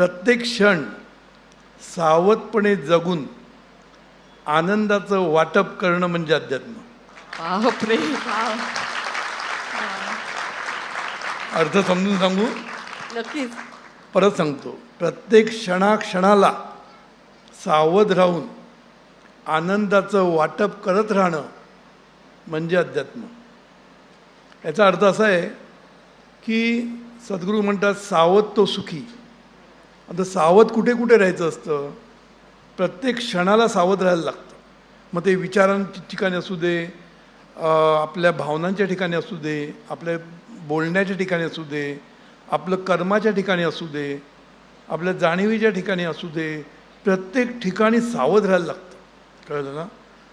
प्रत्येक क्षण सावधपणे जगून आनंदाचं वाटप करणं म्हणजे अध्यात्म. अर्थ समजून सांगू? नक्कीच. परत सांगतो. प्रत्येक क्षणाक्षणाला सावध राहून आनंदाचं वाटप करत राहणं म्हणजे अध्यात्म. याचा अर्थ असा आहे की सद्गुरू म्हणतात सावध तो सुखी. आता सावध कुठे कुठे राहायचं असतं? प्रत्येक क्षणाला सावध राहायला लागतं. मग ते विचारांच्या ठिकाणी असू दे आपल्या भावनांच्या ठिकाणी असू दे आपल्या बोलण्याच्या ठिकाणी असू दे आपलं कर्माच्या ठिकाणी असू दे आपल्या जाणीवीच्या ठिकाणी असू दे प्रत्येक ठिकाणी सावध राहायला लागतं. कळलं ना?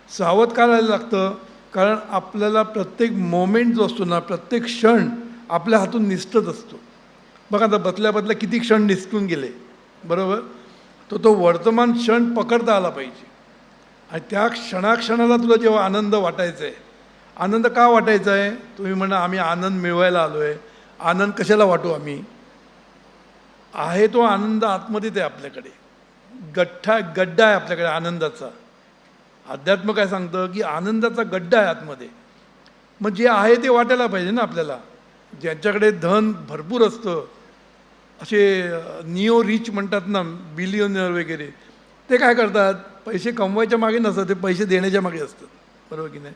सावध का राहायला लागतं? कारण आपल्याला प्रत्येक मोमेंट जो असतो ना प्रत्येक क्षण आपल्या हातून निसटत असतो. बघा आता बदल्या बदल्या किती क्षण निसटून गेले. बरोबर? तर तो वर्तमान क्षण पकडता आला पाहिजे. आणि त्या क्षणाक्षणाला तुला जेव्हा आनंद वाटायचा आहे आनंद का वाटायचा आहे तुम्ही म्हणा आम्ही आनंद मिळवायला आलो आहे आनंद कशाला वाटू आम्ही? आहे तो आनंद आतमध्येच आहे आपल्याकडे. गठ्ठा गड्डा आहे आपल्याकडे आनंदाचा. अध्यात्म काय सांगतं की आनंदाचा गड्डा आहे आतमध्ये. मग जे आहे ते वाटायला पाहिजे ना आपल्याला. ज्यांच्याकडे धन भरपूर असतं असे निओ रिच म्हणतात ना बिलियनर वगैरे ते काय करतात? पैसे कमवायच्या मागे नसतात ते पैसे देण्याच्या मागे असतात. बरोबर की नाही?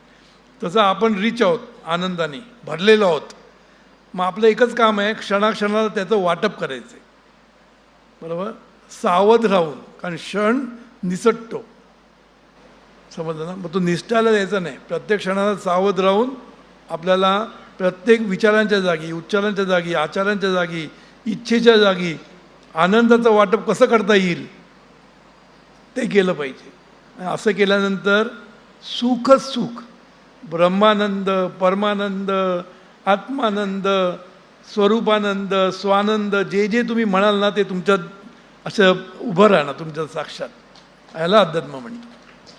तसं आपण रिच आहोत आनंदाने भरलेलो आहोत. मग आपलं एकच काम आहे क्षणाक्षणाला त्याचं वाटप करायचं आहे. बरोबर? सावध राहून कारण क्षण निसटतो. समजलं ना? मग तो निष्ठाला द्यायचा नाही. प्रत्येक क्षणाला सावध राहून आपल्याला प्रत्येक विचारांच्या जागी उच्चारांच्या जागी आचारांच्या जागी इच्छेच्या जागी आनंदाचं वाटप कसं करता येईल ते केलं पाहिजे. असं केल्यानंतर सुखच सुख. ब्रह्मानंद परमानंद आत्मानंद स्वरूपानंद स्वानंद जे जे तुम्ही म्हणाल ना ते तुमच्यात असं उभं राहणार तुमच्या साक्षात. याला अध्यात्म म्हणतो.